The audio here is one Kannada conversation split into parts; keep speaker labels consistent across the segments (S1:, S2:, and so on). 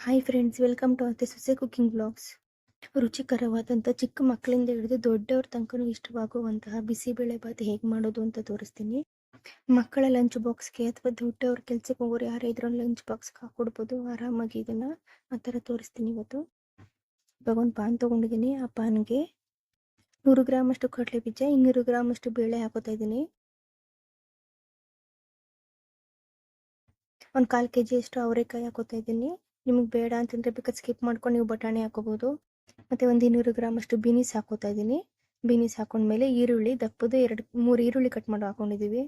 S1: ಹಾಯ್ ಫ್ರೆಂಡ್ಸ್ ವೆಲ್ಕಮ್ ಟು ಅತ್ತೆ ಸೊಸೆ ಕುಕಿಂಗ್ ಬ್ಲಾಗ್ಸ್ ರುಚಿಕರವಾದಂಥ ಚಿಕ್ಕ ಮಕ್ಕಳಿಂದ ಹಿಡಿದು ದೊಡ್ಡವ್ರ ತನಕನೂ ಇಷ್ಟವಾಗುವಂತಹ ಬಿಸಿಬೇಳೆ ಬಾತ್ ಹೇಗೆ ಮಾಡೋದು ಅಂತ ತೋರಿಸ್ತೀನಿ. ಮಕ್ಕಳ ಲಂಚ್ ಬಾಕ್ಸ್ಗೆ ಅಥವಾ ದೊಡ್ಡವ್ರ ಕೆಲಸಕ್ಕೆ ಹೋಗೋರು ಯಾರೇ ಇದ್ರೂ ಲಂಚ್ ಬಾಕ್ಸ್ಗೆ ಹಾಕ್ಕೊಡ್ಬೋದು ಆರಾಮಾಗಿ ಇದನ್ನ ಆ ಥರ ತೋರಿಸ್ತೀನಿ ಇವತ್ತು. ಇವಾಗ ಒಂದು ಪಾನ್ ತೊಗೊಂಡಿದ್ದೀನಿ ಆ ಪಾನ್ಗೆ ನೂರು ಗ್ರಾಮಷ್ಟು ಕಡಲೆ ಬೀಜ ಇನ್ನೂರು ಗ್ರಾಮ್ ಅಷ್ಟು ಬೇಳೆ ಹಾಕೋತಾ ಇದ್ದೀನಿ ಒಂದು ಕಾಲು ಕೆ ಜಿಯಷ್ಟು ಅವರೆಕಾಯಿ ಹಾಕೋತಾ ಇದ್ದೀನಿ ನಿಮಗೆ ಬೇಡ ಅಂತಂದ್ರೆ ಬೇಕಾದ್ರೆ ಸ್ಕಿಪ್ ಮಾಡ್ಕೊಂಡು ನೀವು ಬಟಾಣಿ ಹಾಕೋಬೋದು. ಮತ್ತೆ ಒಂದು ಇನ್ನೂರು ಗ್ರಾಮ್ ಅಷ್ಟು ಬೀನೀಸ್ ಹಾಕೋತಾ ಇದ್ದೀನಿ. ಬೀನೀಸ್ ಹಾಕೊಂಡ್ಮೇಲೆ ಈರುಳ್ಳಿ, ದಪ್ಪದು ಎರಡು, ಮೂರು ಈರುಳ್ಳಿ ಕಟ್ ಮಾಡಿ ಹಾಕೊಂಡಿದ್ದೀವಿ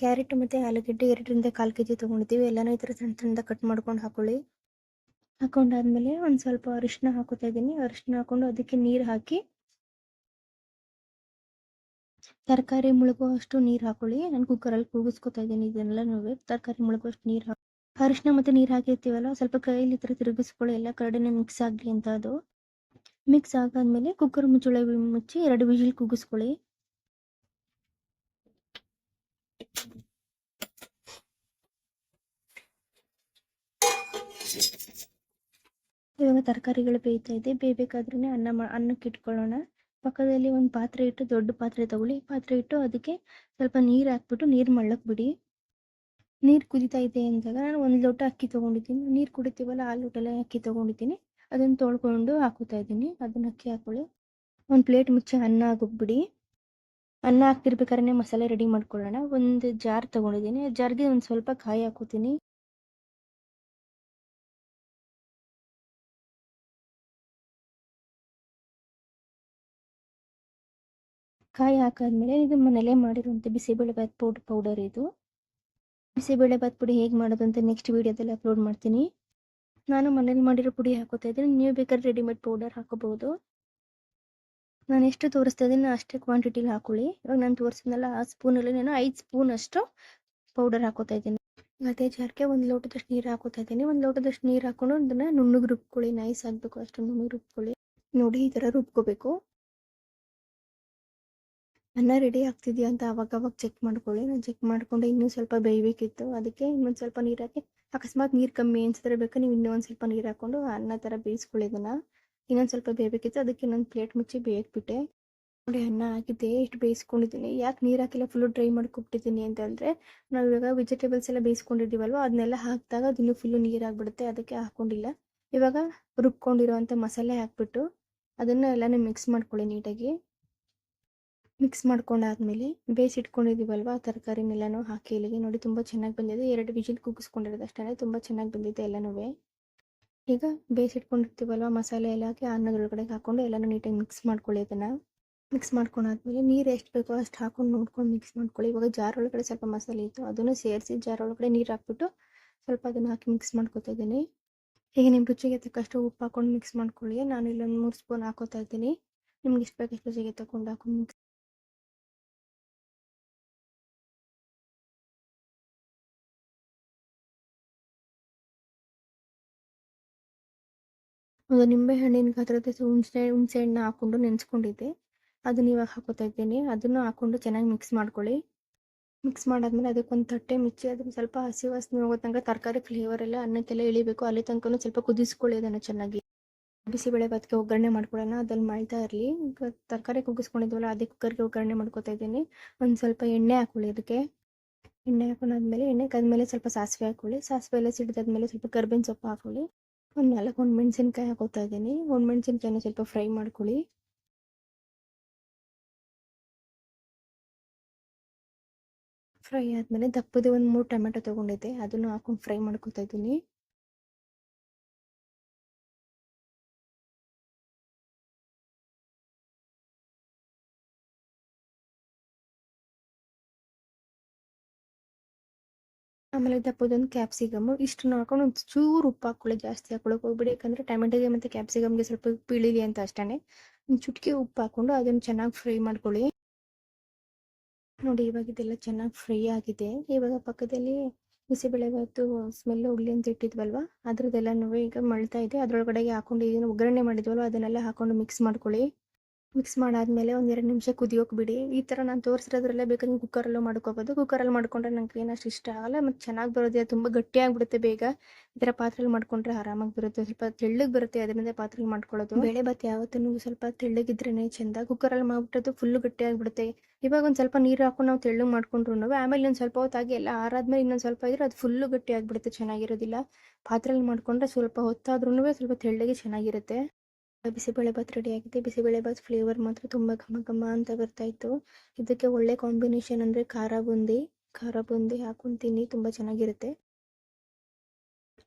S1: ಕ್ಯಾರೆಟ್ ಮತ್ತೆ ಆಲೂಗಡ್ಡೆ ಎರಡರಿಂದ ಕಾಲು ಕೆ ಜಿ ತೊಗೊಂಡಿದ್ದೀವಿ ಎಲ್ಲನೂ ಈ ಥರ ಸಣ್ಣ ಸಣ್ಣದ ಕಟ್ ಮಾಡ್ಕೊಂಡು ಹಾಕೊಳ್ಳಿ. ಹಾಕೊಂಡಾದ್ಮೇಲೆ ಒಂದು ಸ್ವಲ್ಪ ಅರಿಶಿನ ಹಾಕೋತಾ ಇದ್ದೀನಿ. ಅರಿಶಿನ ಹಾಕೊಂಡು ಅದಕ್ಕೆ ನೀರು ಹಾಕಿ ತರಕಾರಿ ಮುಳುಗುವಷ್ಟು ನೀರು ಹಾಕೊಳ್ಳಿ. ನಾನು ಕುಕ್ಕರಲ್ಲಿ ಕೂಗಿಸ್ಕೊತಾ ಇದ್ದೀನಿ ಇದನ್ನೆಲ್ಲನೂ ತರಕಾರಿ ಮುಳುಗುವಷ್ಟು ನೀರು ಹಾಕಿ ಅರಿಶಿನ ಮತ್ತೆ ನೀರು ಹಾಕಿರ್ತೀವಲ್ಲ ಸ್ವಲ್ಪ ಕೈಯಲ್ಲಿ ಈ ಥರ ತಿರುಗಿಸ್ಕೊಳ್ಳಿ, ಎಲ್ಲ ಕರಡಿನ ಮಿಕ್ಸ್ ಆಗಲಿ ಅಂತ ಅದು. ಮಿಕ್ಸ್ ಆಗಾದ್ಮೇಲೆ ಕುಕ್ಕರ್ ಮುಚ್ಚಳ ಮುಚ್ಚಿ ಎರಡು ವಿಜಿಲ್ ಕೂಗಿಸ್ಕೊಳ್ಳಿ ಇವಾಗ ತರಕಾರಿಗಳು ಬೇಯ್ತಾ ಇದೆ ಬೇಯಬೇಕಾದ್ರೆ ಅನ್ನ ಅನ್ನಕ್ಕೆ ಇಟ್ಕೊಳ್ಳೋಣ. ಪಕ್ಕದಲ್ಲಿ ಒಂದು ಪಾತ್ರೆ ಇಟ್ಟು ದೊಡ್ಡ ಪಾತ್ರೆ ತಗೊಳ್ಳಿ ಪಾತ್ರೆ ಇಟ್ಟು ಅದಕ್ಕೆ ಸ್ವಲ್ಪ ನೀರು ಹಾಕ್ಬಿಟ್ಟು ನೀರು ಮಳ್ಳಕ್ಕೆ ಬಿಡಿ. ನೀರು ಕುದಿತಾ ಇದೆ ಅಂದಾಗ ನಾನು ಒಂದು ಲೋಟ ಅಕ್ಕಿ ತೊಗೊಂಡಿದ್ದೀನಿ. ನೀರು ಕುಡಿತೀವಲ್ಲ ಆ ಲೋಟಲ್ಲೇ ಅಕ್ಕಿ ತೊಗೊಂಡಿದ್ದೀನಿ. ಅದನ್ನು ತೊಳ್ಕೊಂಡು ಹಾಕೋತಾ ಇದ್ದೀನಿ. ಅದನ್ನ ಅಕ್ಕಿ ಹಾಕೊಳ್ಳಿ. ಒಂದು ಪ್ಲೇಟ್ ಮುಚ್ಚಿ ಅನ್ನ ಆಗೋಗ್ಬಿಡಿ ಅನ್ನ ಹಾಕ್ತಿರ್ಬೇಕಾದ್ರೆ ಮಸಾಲೆ ರೆಡಿ ಮಾಡ್ಕೊಳ್ಳೋಣ. ಒಂದು ಜಾರ್ ತೊಗೊಂಡಿದ್ದೀನಿ. ಜಾರ್ಗೆ ಒಂದು ಸ್ವಲ್ಪ ಕಾಯಿ ಹಾಕೋತೀನಿ ಕಾಯಿ ಹಾಕಾದ್ಮೇಲೆ ಇದು ಮನೇಲೆ ಮಾಡಿರುವಂಥ ಬಿಸಿಬೇಳೆಬಾತ್ ಪೌಡರ್ ಪೌಡರ್ ಇದು. ಬಿಸಿಬೇಳೆಭಾತ್ ಪುಡಿ ಹೇಗೆ ಮಾಡೋದು ಅಂತ ನೆಕ್ಸ್ಟ್ ವೀಡಿಯೋದಲ್ಲಿ ಅಪ್ಲೋಡ್ ಮಾಡ್ತೀನಿ. ನಾನು ಮನೇಲಿ ಮಾಡಿರೋ ಪುಡಿ ಹಾಕೋತಾ ಇದ್ದೀನಿ. ನೀವು ಬೇಕಾದ್ರೆ ರೆಡಿಮೇಡ್ ಪೌಡರ್ ಹಾಕೋಬಹುದು. ನಾನು ಎಷ್ಟು ತೋರಿಸ್ತಾ ಇದ್ದೀನಿ ಅಷ್ಟೇ ಕ್ವಾಂಟಿಟಿಲಿ ಹಾಕೊಳ್ಳಿ. ಇವಾಗ ನಾನು ತೋರಿಸಿದ್ನಲ್ಲ ಆ ಸ್ಪೂನಲ್ಲಿ ನಾನು ಐದು ಸ್ಪೂನ್ ಅಷ್ಟು ಪೌಡರ್ ಹಾಕೋತಾ ಇದ್ದೀನಿ. ಅದೇ ಜಾರ್ಗೆ ಒಂದು ಲೋಟದಷ್ಟು ನೀರು ಹಾಕೋತಾ ಇದ್ದೀನಿ. ಒಂದು ಲೋಟದಷ್ಟು ನೀರು ಹಾಕೊಂಡು ಅದನ್ನ ನುಣ್ಣಗೆ ರುಬ್ಕೊಳ್ಳಿ. ನೈಸ್ ಆಗಬೇಕು ಅಷ್ಟು ನುಣ್ಣಗೆ ರುಬ್ಕೊಳ್ಳಿ. ನೋಡಿ ಈ ಥರ ರುಬ್ಕೋಬೇಕು. ಅನ್ನ ರೆಡಿ ಆಗ್ತಿದೆಯಾ ಅಂತ ಅವಾಗ ಅವಾಗ ಚೆಕ್ ಮಾಡ್ಕೊಳ್ಳಿ. ನಾನು ಚೆಕ್ ಮಾಡಿಕೊಂಡು ಇನ್ನೂ ಸ್ವಲ್ಪ ಬೇಯಬೇಕಿತ್ತು. ಅದಕ್ಕೆ ಇನ್ನೊಂದು ಸ್ವಲ್ಪ ನೀರು ಹಾಕಿ, ಅಕಸ್ಮಾತ್ ನೀರು ಕಮ್ಮಿ ಅನ್ಸಿದ್ರೆ ಬೇಕಾ? ನೀವು ಇನ್ನೂ ಒಂದು ಸ್ವಲ್ಪ ನೀರು ಹಾಕೊಂಡು ಅನ್ನ ಥರ ಬೇಯಿಸ್ಕೊಳ್ಳಿ ಇದನ್ನು. ಇನ್ನೊಂದು ಸ್ವಲ್ಪ ಬೇಯಬೇಕಿತ್ತು. ಅದಕ್ಕೆ ಇನ್ನೊಂದು ಪ್ಲೇಟ್ ಮುಚ್ಚಿ ಬೇಯಕ್ಬಿಟ್ಟೆ ನೋಡಿ, ಅನ್ನ ಹಾಕಿದ್ದೆ. ಎಷ್ಟು ಬೇಯಿಸ್ಕೊಂಡಿದ್ದೀನಿ. ಯಾಕೆ ನೀರು ಹಾಕಿಲ್ಲ? ಫುಲ್ಲು ಡ್ರೈ ಮಾಡ್ಕೊಬಿಟ್ಟಿದ್ದೀನಿ ಅಂತಂದರೆ ನಾವು ಇವಾಗ ವೆಜಿಟೇಬಲ್ಸ್ ಎಲ್ಲ ಬೇಯಿಸ್ಕೊಂಡಿದ್ದೀವಲ್ವ? ಅದನ್ನೆಲ್ಲ ಹಾಕಿದಾಗ ಅದಿನ್ನೂ ಫುಲ್ಲು ಫುಲ್ಲು ನೀರಾಗ್ಬಿಡುತ್ತೆ ಅದಕ್ಕೆ ಹಾಕ್ಕೊಂಡಿಲ್ಲ ಇವಾಗ ರುಬ್ಕೊಂಡಿರೋವಂಥ ಮಸಾಲೆ ಹಾಕ್ಬಿಟ್ಟು ಅದನ್ನು ಎಲ್ಲನೂ ಮಿಕ್ಸ್ ಮಾಡ್ಕೊಳ್ಳಿ ನೀಟಾಗಿ. ಮಿಕ್ಸ್ ಮಾಡ್ಕೊಂಡಾದ್ಮೇಲೆ ಬೇಯಿಸಿಟ್ಕೊಂಡಿದ್ದೀವಲ್ವ ತರಕಾರಿನೆಲ್ಲನೂ ಹಾಕಿ ಇಲ್ಲಿಗೆ ನೋಡಿ ತುಂಬ ಚೆನ್ನಾಗಿ ಬಂದಿದೆ. ಎರಡು ವಿಜಿಲ್ ಕೂಗಿಸ್ಕೊಂಡಿರೋದು ಅಷ್ಟೇ ತುಂಬ ಚೆನ್ನಾಗಿ ಬಂದಿದೆ ಎಲ್ಲನೂ ಈಗ ಬೇಯಿಸಿಟ್ಕೊಂಡಿರ್ತೀವಲ್ವ ಮಸಾಲೆ ಎಲ್ಲ ಹಾಕಿ ಅನ್ನದೊಳಗಡೆ ಹಾಕೊಂಡು ಎಲ್ಲನೂ ನೀಟಾಗಿ ಮಿಕ್ಸ್ ಮಾಡ್ಕೊಳ್ಳಿ ಅದನ್ನು. ಮಿಕ್ಸ್ ಮಾಡ್ಕೊಂಡಾದ್ಮೇಲೆ ನೀರು ಎಷ್ಟು ಬೇಕೋ ಅಷ್ಟು ಹಾಕೊಂಡು ನೋಡ್ಕೊಂಡು ಮಿಕ್ಸ್ ಮಾಡ್ಕೊಳ್ಳಿ. ಇವಾಗ ಜಾರ್ ಒಳಗಡೆ ಸ್ವಲ್ಪ ಮಸಾಲೆ ಇತ್ತು, ಅದನ್ನು ಸೇರಿಸಿ ಜಾರ್ ಒಳಗಡೆ ನೀರು ಹಾಕ್ಬಿಟ್ಟು ಸ್ವಲ್ಪ ಅದನ್ನು ಹಾಕಿ ಮಿಕ್ಸ್ ಮಾಡ್ಕೊತಾ ಇದ್ದೀನಿ. ಈಗ ನಿಮ್ಮ ರುಚಿಗೆ ತಕ್ಕಷ್ಟು ಉಪ್ಪು ಹಾಕೊಂಡು ಮಿಕ್ಸ್ ಮಾಡ್ಕೊಳ್ಳಿ. ನಾನು ಇಲ್ಲೊಂದು ಮೂರು ಸ್ಪೂನ್ ಹಾಕೋತಾ ಇದ್ದೀನಿ. ನಿಮ್ಗೆ ಎಷ್ಟು ಬೇಕಷ್ಟು ರುಚಿಗೆ ತಗೊಂಡು ಹಾಕೊಂಡು ಮಿಕ್ಸ್ ಒಂದು ನಿಂಬೆ ಹಣ್ಣಿನ ಗಾತ್ರದ ಹುಣಸೆ ಹುಣಸೆ ಹಣ್ಣು ಹಾಕೊಂಡು ನೆನೆಸ್ಕೊಂಡಿದ್ದೆ. ಅದನ್ನ ಇವಾಗ ಹಾಕೋತಾ ಇದ್ದೀನಿ. ಅದನ್ನು ಹಾಕೊಂಡು ಚೆನ್ನಾಗಿ ಮಿಕ್ಸ್ ಮಾಡ್ಕೊಳ್ಳಿ. ಮಿಕ್ಸ್ ಮಾಡಾದ್ಮೇಲೆ ಅದಕ್ಕೊಂದು ತಟ್ಟೆ ಮಿಚ್ಚಿ, ಅದನ್ನ ಸ್ವಲ್ಪ ಹಸಿ ವಾಸನೆ ಹೋಗೋ ತನಕ ತರಕಾರಿ ಫ್ಲೇವರ್ ಎಲ್ಲ ಅನ್ನಕ್ಕೆಲ್ಲ ಇಳಿಬೇಕು. ಅಲ್ಲಿ ತನಕ ಸ್ವಲ್ಪ ಕುದಿಸ್ಕೊಳ್ಳಿ ಅದನ್ನು ಚೆನ್ನಾಗಿ. ಬಿಸಿಬೇಳೆ ಭಾತ್ಗೆ ಒಗ್ಗರಣೆ ಮಾಡ್ಕೊಳ್ಳೋಣ. ಅದ್ರಲ್ಲಿ ಮಾಡ್ತಾ ಇರಲಿ ತರಕಾರಿ ಕುಗ್ಗಿಸ್ಕೊಂಡಿದ್ವಲ್ಲ, ಅದೇ ಕುಕ್ಕರ್ಗೆ ಒಗ್ಗರಣೆ ಮಾಡ್ಕೊತಾ ಇದ್ದೀನಿ. ಒಂದು ಸ್ವಲ್ಪ ಎಣ್ಣೆ ಹಾಕೊಳ್ಳಿ ಅದಕ್ಕೆ. ಎಣ್ಣೆ ಹಾಕೊಂಡಾದ್ಮೇಲೆ ಎಣ್ಣೆ ಕಾದ್ಮೇಲೆ ಸ್ವಲ್ಪ ಸಾಸಿವೆ ಹಾಕೊಳ್ಳಿ. ಸಾಸಿವೆ ಎಲ್ಲ ಸಿಡಿದಾದ್ಮೇಲೆ ಸ್ವಲ್ಪ ಕರ್ಬೇವಿನ ಸೊಪ್ಪು ಹಾಕೊಳ್ಳಿ. ಒಂದು ನಾಲ್ಕು ಒಂದು ಮೆಣಸಿನ್ಕಾಯಿ ಹಾಕೋತಾ ಇದ್ದೀನಿ. ಒಂದು ಮೆಣಸಿನ್ಕಾಯಿನ ಸ್ವಲ್ಪ ಫ್ರೈ ಮಾಡ್ಕೊಳ್ಳಿ. ಫ್ರೈ ಆದಮೇಲೆ ದಪ್ಪದ ಒಂದು ಮೂರು ಟೊಮೆಟೊ ತೊಗೊಂಡಿದ್ದೆ. ಅದನ್ನು ಹಾಕೊಂಡು ಫ್ರೈ ಮಾಡ್ಕೊತಾ ಇದ್ದೀನಿ. ಆಮೇಲೆ ದಪ್ಪದೊಂದು ಕ್ಯಾಪ್ಸಿಕಮ್ ಇಷ್ಟು ಹಾಕೊಂಡು ಒಂದು ಚೂರು ಉಪ್ಪು ಹಾಕೊಳ್ಳಿ ಜಾಸ್ತಿ ಹಾಕೊಳ್ಳೋಕೆ ಹೋಗ್ಬಿಡಿ. ಯಾಕಂದರೆ ಟೊಮೆಟೊಗೆ ಮತ್ತು ಕ್ಯಾಪ್ಸಿಕಮ್ಗೆ ಸ್ವಲ್ಪ ಉಪ್ಪು ಅಂತ ಅಷ್ಟೇ ಒಂದು ಚುಟ್ಕಿ ಉಪ್ಪು ಹಾಕೊಂಡು ಅದನ್ನು ಚೆನ್ನಾಗಿ ಫ್ರೈ ಮಾಡ್ಕೊಳ್ಳಿ. ನೋಡಿ ಇವಾಗ ಇದೆಲ್ಲ ಚೆನ್ನಾಗಿ ಫ್ರೈ ಆಗಿದೆ. ಇವಾಗ ಪಕ್ಕದಲ್ಲಿ ಬಿಸಿಬೇಳೆಭಾತು ಸ್ಮೆಲ್ ಹೋಗ್ಲಿ ಅಂತ ಇಟ್ಟಿದ್ವಲ್ವ? ಅದ್ರದ್ದೆಲ್ಲನೂ ಈಗ ಮಳ್ತಾ ಇದೆ. ಅದರೊಳಗಡೆಗೆ ಹಾಕೊಂಡು ಏನು ಒಗ್ಗರಣೆ ಮಾಡಿದ್ವಲ್ವ? ಅದನ್ನೆಲ್ಲ ಹಾಕೊಂಡು ಮಿಕ್ಸ್ ಮಾಡ್ಕೊಳ್ಳಿ. ಮಿಕ್ಸ್ ಮಾಡಾದ್ಮೇಲೆ ಒಂದು ಎರಡು ನಿಮಿಷ ಕುದಿಯೋಕೆ ಬಿಡಿ. ಈ ಥರ ನಾನು ತೋರಿಸಿರೋದ್ರಲ್ಲೇ ಬೇಕಾದ್ರೆ ಕುಕ್ಕರಲ್ಲೂ ಮಾಡ್ಕೋಬೋದು. ಕುಕ್ಕರಲ್ಲಿ ಮಾಡ್ಕೊಂಡ್ರೆ ನಂಗೆ ಏನಷ್ಟು ಇಷ್ಟ ಆಗಲ್ಲ. ಮತ್ತು ಚೆನ್ನಾಗಿ ಬರೋದಿಲ್ಲ ತುಂಬ ಗಟ್ಟಿಯಾಗ್ಬಿಡುತ್ತೆ ಬೇಗ. ಈ ಥರ ಪಾತ್ರೆಲಿ ಮಾಡ್ಕೊಂಡ್ರೆ ಆರಾಮಾಗಿ ಬರುತ್ತೆ. ಸ್ವಲ್ಪ ತೆಳ್ಳಗೆ ಬರುತ್ತೆ ಅದರಿಂದ ಪಾತ್ರೆಲಿ ಮಾಡ್ಕೊಳ್ಳೋದು. ಬೇಳೆ ಭಾತ್ ಯಾವತ್ತೂ ಸ್ವಲ್ಪ ತೆಳ್ಳಗಿದ್ರೇ ಚೆಂದ. ಕುಕ್ಕರಲ್ಲಿ ಮಾಡ್ಬಿಟ್ಟದ್ದು ಫುಲ್ಲು ಗಟ್ಟಿಯಾಗಿಬಿಡುತ್ತೆ. ಇವಾಗ ಒಂದು ಸ್ವಲ್ಪ ನೀರು ಹಾಕೊಂಡು ನಾವು ತೆಳ್ಳಗೆ ಮಾಡ್ಕೊಂಡ್ರು ಆಮೇಲೆ ಒಂದು ಸ್ವಲ್ಪ ಹೊತ್ತಾಗಿ ಎಲ್ಲ ಆರಾದ್ಮೇಲೆ ಇನ್ನೊಂದು ಸ್ವಲ್ಪ ಇದ್ರೆ ಅದು ಫುಲ್ಲು ಗಟ್ಟಿ ಆಗ್ಬಿಡುತ್ತೆ ಚೆನ್ನಾಗಿರೋದಿಲ್ಲ. ಪಾತ್ರೆಲಿ ಮಾಡ್ಕೊಂಡ್ರೆ ಸ್ವಲ್ಪ ಹೊತ್ತಾದ್ರೂ ಸ್ವಲ್ಪ ತೆಳ್ಳಗೆ ಚೆನ್ನಾಗಿರುತ್ತೆ. ಬಿಸಿಬೇಳೆ ಭಾತ್ ರೆಡಿ ಆಗಿದೆ ಬಿಸಿಬೇಳೆ ಭಾತ್ ಫ್ಲೇವರ್ ಮಾತ್ರ ತುಂಬ ಘಮ ಘಮ ಅಂತ ಬರ್ತಾ ಇತ್ತು. ಇದಕ್ಕೆ ಒಳ್ಳೆ ಕಾಂಬಿನೇಷನ್ ಅಂದರೆ ಖಾರ ಬುಂದಿ. ಖಾರ ಬೂಂದಿ ಹಾಕೊಂಡು ತಿನ್ನಿ, ತುಂಬ ಚೆನ್ನಾಗಿರುತ್ತೆ.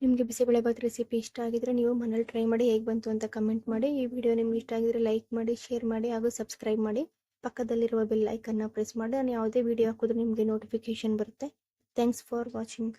S1: ನಿಮಗೆ ಬಿಸಿಬೇಳೆ ಭಾತ್ ರೆಸಿಪಿ ಇಷ್ಟ ಆಗಿದ್ರೆ ನೀವು ಮನೇಲಿ ಟ್ರೈ ಮಾಡಿ ಹೇಗೆ ಬಂತು ಅಂತ ಕಮೆಂಟ್ ಮಾಡಿ. ಈ ವಿಡಿಯೋ ನಿಮ್ಗೆ ಇಷ್ಟ ಆಗಿದ್ರೆ ಲೈಕ್ ಮಾಡಿ ಶೇರ್ ಮಾಡಿ ಹಾಗೂ ಸಬ್ಸ್ಕ್ರೈಬ್ ಮಾಡಿ. ಪಕ್ಕದಲ್ಲಿರುವ ಬೆಲ್ ಐಕನ್ನ ಪ್ರೆಸ್ ಮಾಡಿ. ನಾನು ಯಾವುದೇ ವಿಡಿಯೋ ಹಾಕಿದ್ರೆ ನಿಮಗೆ ನೋಟಿಫಿಕೇಶನ್ ಬರುತ್ತೆ. Thanks for watching